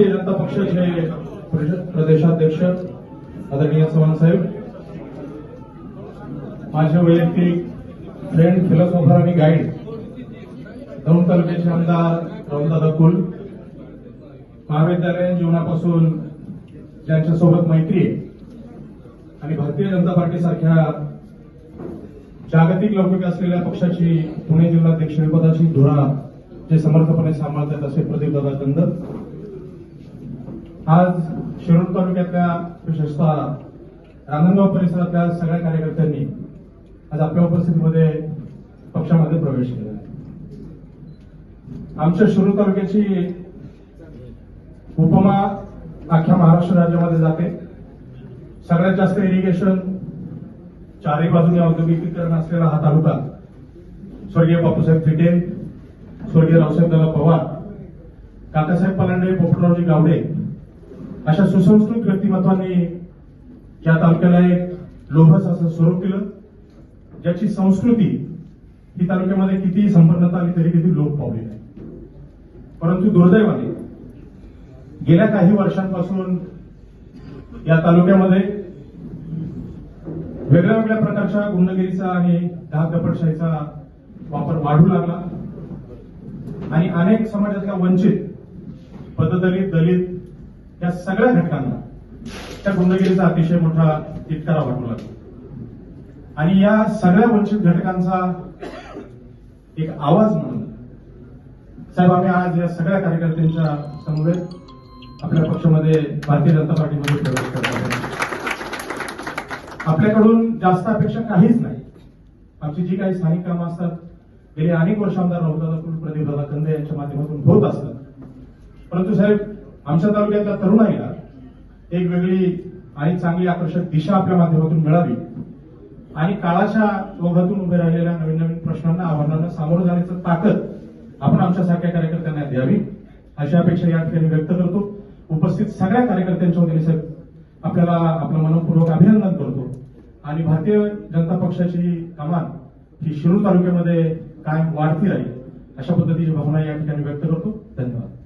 भारतीय जनता पक्षाचे प्रदेशाध्यक्ष आदरणीय चव्हाण साहेब माझे वैयक्तिक फ्रेंड फिलॉसॉफर आणि गाईड दौंड तालुक्याचे आमदार रामदादा कुल महाविद्यालयीन जीवनापासून ज्यांच्यासोबत मैत्री आहे आणि भारतीय जनता पार्टीसारख्या जागतिक लौकिक असलेल्या पक्षाची पुणे जिल्हाध्यक्षपदाची धुरा जे समर्थपणे सांभाळतात असे प्रदीप दादा कंद आज शिरोड तालुक्यातल्या विशेषतः रांजणगाव परिसरातल्या सगळ्या कार्यकर्त्यांनी आज आपल्या उपस्थितीमध्ये पक्षामध्ये प्रवेश केला आमच्या शिरूर तालुक्याची उपमा अख्ख्या महाराष्ट्र राज्यामध्ये जाते. सगळ्यात जास्त इरिगेशन चारही बाजूने औद्योगिकीकरण असलेला हा तालुका स्वर्गीय बापूसाहेब थिटे स्वर्गीय रावसाहेब दादा पवार काकासाहेब पलांडे पोपटरावजी गावडे अशा सुसंस्कृत व्यक्तिमत्वांनी या तालुक्याला एक लोभस असं स्वरूप दिलं ज्याची संस्कृती ही तालुक्यामध्ये कितीही संपन्नता आली तरी किती लोप पावली नाही. परंतु दुर्दैवाने गेल्या काही वर्षांपासून या तालुक्यामध्ये वेगळ्या वेगळ्या प्रकारच्या गुंडगिरीचा आणि दहादपटशाहीचा वापर वाढू लागला. आणि अनेक समाजातल्या वंचित पददलित दलित या सगळ्या घटकांना त्या गुंडगिरीचा अतिशय मोठा तिटकारा वाटू लागला. आणि या सगळ्या वंचित घटकांचा एक आवाज म्हणून साहेब आम्ही आज या सगळ्या कार्यकर्त्यांच्या समवेत आपल्या पक्षामध्ये भारतीय जनता पार्टीमध्ये प्रवेश करत आहोत. आपल्याकडून जास्त अपेक्षा काहीच नाही. आमची जी काही स्थानिक कामं असतात गेली अनेक वर्ष आमदार राहुलदादा कुल प्रदीपदादा कंदे यांच्या माध्यमातून होत असतात. परंतु साहेब आमच्या तालुक्यातल्या तरुणाईला एक वेगळी आणि चांगली आकर्षक दिशा आपल्या माध्यमातून मिळावी. आणि काळाच्या ओघातून उभे राहिलेल्या नवीन नवीन प्रश्नांना आव्हानांना सामोरं जाण्याचं ताकद आपण आमच्यासारख्या कार्यकर्त्यांना द्यावी. अशी अपेक्षा या ठिकाणी व्यक्त करतो. उपस्थित सगळ्या कार्यकर्त्यांच्या वतीने साहेब आपल्याला आपलं मनपूर्वक अभिनंदन करतो. आणि भारतीय जनता पक्षाची कमान ही शिरूर तालुक्यामध्ये कायम वाढती राहील अशा पद्धतीची भावना या ठिकाणी व्यक्त करतो. धन्यवाद.